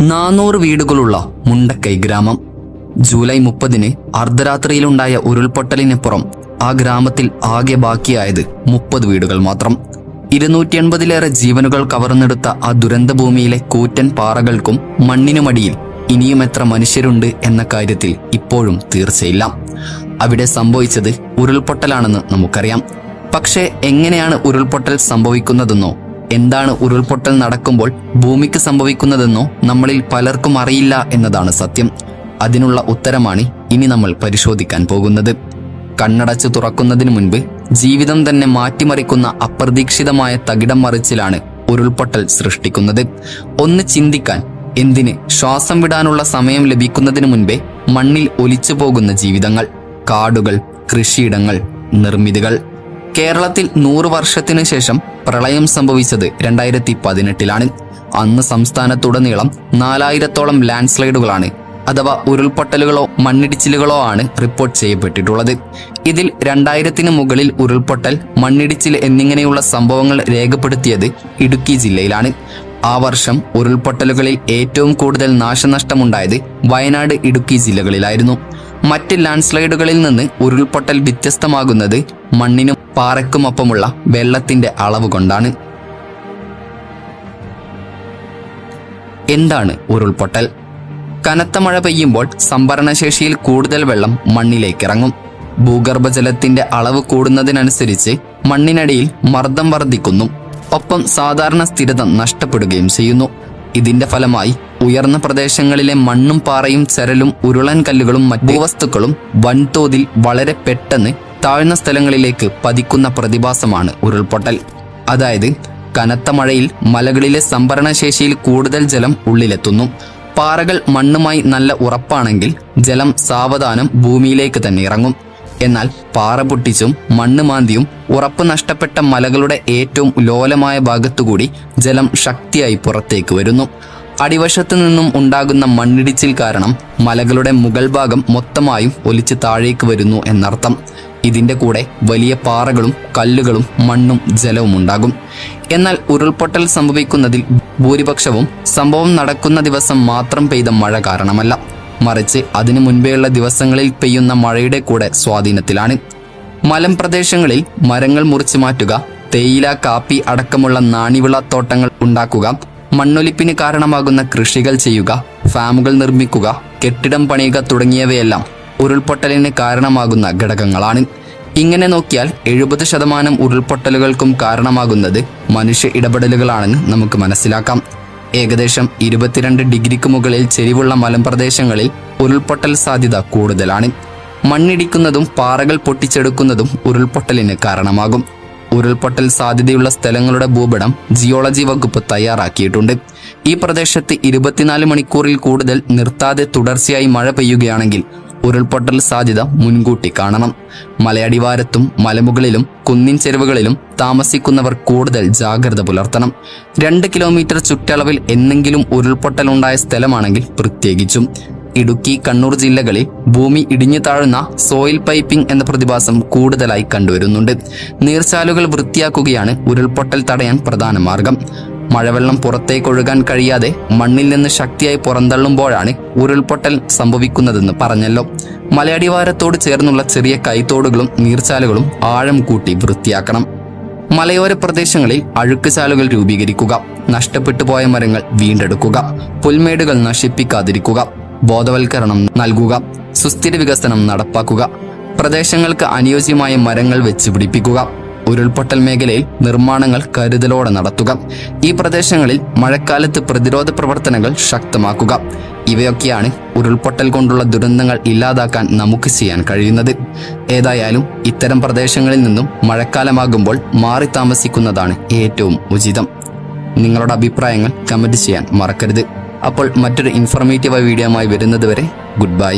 നാനൂറ് വീടുകളുള്ള മുണ്ടക്കൈ ഗ്രാമം. ജൂലൈ മുപ്പതിന് അർദ്ധരാത്രിയിലുണ്ടായ ഉരുൾപൊട്ടലിനപ്പുറം ആ ഗ്രാമത്തിൽ ആകെ ബാക്കിയായത് മുപ്പത് വീടുകൾ മാത്രം. ഇരുന്നൂറ്റി എൺപതിലേറെ ജീവനുകൾ കവർന്നെടുത്ത ആ ദുരന്തഭൂമിയിലെ കൂറ്റൻ പാറകൾക്കും മണ്ണിനുമടിയിൽ ഇനിയും എത്ര മനുഷ്യരുണ്ട് എന്ന കാര്യത്തിൽ ഇപ്പോഴും തീർച്ചയില്ല. അവിടെ സംഭവിച്ചത് ഉരുൾപൊട്ടലാണെന്ന് നമുക്കറിയാം. പക്ഷേ എങ്ങനെയാണ് ഉരുൾപൊട്ടൽ സംഭവിക്കുന്നതെന്നോ എന്താണ് ഉരുൾപൊട്ടൽ നടക്കുമ്പോൾ ഭൂമിക്ക് സംഭവിക്കുന്നതെന്നോ നമ്മളിൽ പലർക്കും അറിയില്ല എന്നതാണ് സത്യം. അതിനുള്ള ഉത്തരമാണ് ഇനി നമ്മൾ പരിശോധിക്കാൻ പോകുന്നത്. കണ്ണടച്ചു തുറക്കുന്നതിന് മുൻപ് ജീവിതം തന്നെ മാറ്റിമറിക്കുന്ന അപ്രതീക്ഷിതമായ തകിടം മറിച്ചിലാണ് ഉരുൾപൊട്ടൽ സൃഷ്ടിക്കുന്നത്. ഒന്ന് ചിന്തിക്കാൻ എന്തിന് ശ്വാസം വിടാനുള്ള സമയം ലഭിക്കുന്നതിന് മുൻപേ മണ്ണിൽ ഒലിച്ചു പോകുന്ന ജീവിതങ്ങൾ കാടുകൾ കൃഷിയിടങ്ങൾ നിർമ്മിതികൾ. കേരളത്തിൽ നൂറ് വർഷത്തിനു ശേഷം പ്രളയം സംഭവിച്ചത് രണ്ടായിരത്തി പതിനെട്ടിലാണ് അന്ന് സംസ്ഥാനത്തുടനീളം നാലായിരത്തോളം ലാൻഡ് സ്ലൈഡുകളാണ് അഥവാ ഉരുൾപൊട്ടലുകളോ മണ്ണിടിച്ചിലുകളോ ആണ് റിപ്പോർട്ട് ചെയ്യപ്പെട്ടിട്ടുള്ളത്. ഇതിൽ രണ്ടായിരത്തിന് മുകളിൽ ഉരുൾപൊട്ടൽ മണ്ണിടിച്ചിൽ എന്നിങ്ങനെയുള്ള സംഭവങ്ങൾ രേഖപ്പെടുത്തിയത് ഇടുക്കി ജില്ലയിലാണ്. ആ വർഷം ഉരുൾപൊട്ടലുകളിൽ ഏറ്റവും കൂടുതൽ നാശനഷ്ടമുണ്ടായത് വയനാട് ഇടുക്കി ജില്ലകളിലായിരുന്നു. മറ്റ് ലാൻഡ് സ്ലൈഡുകളിൽ നിന്ന് ഉരുൾപൊട്ടൽ വ്യത്യസ്തമാകുന്നത് മണ്ണിനും പാറയ്ക്കുമൊപ്പമുള്ള വെള്ളത്തിന്റെ അളവ് കൊണ്ടാണ്. എന്താണ് ഉരുൾപൊട്ടൽ? കനത്ത മഴ പെയ്യുമ്പോൾ സംഭരണശേഷിയിൽ കൂടുതൽ വെള്ളം മണ്ണിലേക്ക് ഇറങ്ങും ഭൂഗർഭജലത്തിന്റെ അളവ് കൂടുന്നതിനനുസരിച്ച് മണ്ണിനടിയിൽ മർദ്ദം വർദ്ധിക്കുന്നു. ഒപ്പം സാധാരണ സ്ഥിരത നഷ്ടപ്പെടുകയും ചെയ്യുന്നു. ഇതിന്റെ ഫലമായി ഉയർന്ന പ്രദേശങ്ങളിലെ മണ്ണും പാറയും ചരലും ഉരുളൻ കല്ലുകളും മറ്റു വസ്തുക്കളും വൻതോതിൽ വളരെ പെട്ടെന്ന് താഴ്ന്ന സ്ഥലങ്ങളിലേക്ക് പതിക്കുന്ന പ്രതിഭാസമാണ് ഉരുൾപൊട്ടൽ. അതായത് കനത്ത മഴയിൽ മലകളിലെ സംഭരണശേഷിയിൽ കൂടുതൽ ജലം ഉള്ളിലെത്തുന്നു. പാറകൾ മണ്ണുമായി നല്ല ഉറപ്പാണെങ്കിൽ ജലം സാവധാനം ഭൂമിയിലേക്ക് തന്നെ ഇറങ്ങും. എന്നാൽ പാറ പൊട്ടിച്ചും മണ്ണ് മാന്തിയും ഉറപ്പ് നഷ്ടപ്പെട്ട മലകളുടെ ഏറ്റവും ലോലമായ ഭാഗത്തുകൂടി ജലം ശക്തിയായി പുറത്തേക്ക് വരുന്നു. അടിവശത്തു നിന്നും ഉണ്ടാകുന്ന മണ്ണിടിച്ചിൽ കാരണം മലകളുടെ മുകൾ ഭാഗം മൊത്തമായും ഒലിച്ച് താഴേക്ക് വരുന്നു എന്നർത്ഥം. ഇതിന്റെ കൂടെ വലിയ പാറകളും കല്ലുകളും മണ്ണും ജലവും ഉണ്ടാകും. എന്നാൽ ഉരുൾപൊട്ടൽ സംഭവിക്കുന്നതിൽ ഭൂരിപക്ഷവും സംഭവം നടക്കുന്ന ദിവസം മാത്രം പെയ്ത മഴ കാരണമല്ല. മറിച്ച് അതിനു മുൻപേയുള്ള ദിവസങ്ങളിൽ പെയ്യുന്ന മഴയുടെ കൂടെ സ്വാധീനത്തിലാണ്. മലമ്പ്രദേശങ്ങളിൽ മരങ്ങൾ മുറിച്ചു മാറ്റുക തേയില കാപ്പി അടക്കമുള്ള നാണിവിള തോട്ടങ്ങൾ ഉണ്ടാക്കുക മണ്ണൊലിപ്പിന് കാരണമാകുന്ന കൃഷികൾ ചെയ്യുക ഫാമുകൾ നിർമ്മിക്കുക കെട്ടിടം പണിയുക തുടങ്ങിയവയെല്ലാം ഉരുൾപൊട്ടലിന് കാരണമാകുന്ന ഘടകങ്ങളാണ്. ഇങ്ങനെ നോക്കിയാൽ എഴുപത് ശതമാനം ഉരുൾപൊട്ടലുകൾക്കും കാരണമാകുന്നത് മനുഷ്യ ഇടപെടലുകളാണെന്ന് നമുക്ക് മനസ്സിലാക്കാം. ഏകദേശം ഇരുപത്തിരണ്ട് ഡിഗ്രിക്ക് മുകളിൽ ചെരിവുള്ള മലമ്പ്രദേശങ്ങളിൽ ഉരുൾപൊട്ടൽ സാധ്യത കൂടുതലാണ്. മണ്ണിടിക്കുന്നതും പാറകൾ പൊട്ടിച്ചെടുക്കുന്നതും ഉരുൾപൊട്ടലിന് കാരണമാകും. ഉരുൾപൊട്ടൽ സാധ്യതയുള്ള സ്ഥലങ്ങളുടെ ഭൂപടം ജിയോളജി വകുപ്പ് തയ്യാറാക്കിയിട്ടുണ്ട്. ഈ പ്രദേശത്ത് ഇരുപത്തിനാല് മണിക്കൂറിൽ കൂടുതൽ നിർത്താതെ തുടർച്ചയായി മഴ പെയ്യുകയാണെങ്കിൽ ഉരുൾപൊട്ടൽ സാധ്യത മുൻകൂട്ടി കാണണം. മലയടിവാരത്തും മലമുകളിലും കുന്നിൻ ചെരുവുകളിലും താമസിക്കുന്നവർ കൂടുതൽ ജാഗ്രത പുലർത്തണം. രണ്ട് കിലോമീറ്റർ ചുറ്റളവിൽ എന്നെങ്കിലും ഉരുൾപൊട്ടലുണ്ടായ സ്ഥലമാണെങ്കിൽ പ്രത്യേകിച്ചും. ഇടുക്കി കണ്ണൂർ ജില്ലകളിൽ ഭൂമി ഇടിഞ്ഞു താഴുന്ന സോയിൽ പൈപ്പിംഗ് എന്ന പ്രതിഭാസം കൂടുതലായി കണ്ടുവരുന്നുണ്ട്. നീർച്ചാലുകൾ വൃത്തിയാക്കുകയാണ് ഉരുൾപൊട്ടൽ തടയാൻ പ്രധാന മാർഗം. മഴവെള്ളം പുറത്തേക്കൊഴുകാൻ കഴിയാതെ മണ്ണിൽ നിന്ന് ശക്തിയായി പുറന്തള്ളുമ്പോഴാണ് ഉരുൾപൊട്ടൽ സംഭവിക്കുന്നതെന്ന് പറഞ്ഞല്ലോ. മലയടിവാരത്തോട് ചേർന്നുള്ള ചെറിയ കൈത്തോടുകളും നീർച്ചാലുകളും ആഴം കൂട്ടി വൃത്തിയാക്കണം. മലയോര പ്രദേശങ്ങളിൽ അഴുക്കുചാലുകൾ രൂപീകരിക്കുക നഷ്ടപ്പെട്ടു പോയ മരങ്ങൾ വീണ്ടെടുക്കുക പുൽമേടുകൾ നശിപ്പിക്കാതിരിക്കുക ബോധവൽക്കരണം നൽകുക സുസ്ഥിര വികസനം നടപ്പാക്കുക പ്രദേശങ്ങൾക്ക് അനുയോജ്യമായ മരങ്ങൾ വെച്ച് പിടിപ്പിക്കുക ഉരുൾപൊട്ടൽ മേഖലയിൽ നിർമ്മാണങ്ങൾ കരുതലോടെ നടത്തുക. ഈ പ്രദേശങ്ങളിൽ മഴക്കാലത്ത് പ്രതിരോധ പ്രവർത്തനങ്ങൾ ശക്തമാക്കുക. ഇവയൊക്കെയാണ് ഉരുൾപൊട്ടൽ കൊണ്ടുള്ള ദുരന്തങ്ങൾ ഇല്ലാതാക്കാൻ നമുക്ക് ചെയ്യാൻ കഴിയുന്നത്. ഏതായാലും ഇത്തരം പ്രദേശങ്ങളിൽ നിന്നും മഴക്കാലമാകുമ്പോൾ മാറി താമസിക്കുന്നതാണ് ഏറ്റവും ഉചിതം. നിങ്ങളുടെ അഭിപ്രായങ്ങൾ കമന്റ് ചെയ്യാൻ മറക്കരുത്. അപ്പോൾ മറ്റൊരു ഇൻഫോർമേറ്റീവ് വീഡിയോയുമായി വരുന്നത് വരെ ഗുഡ് ബൈ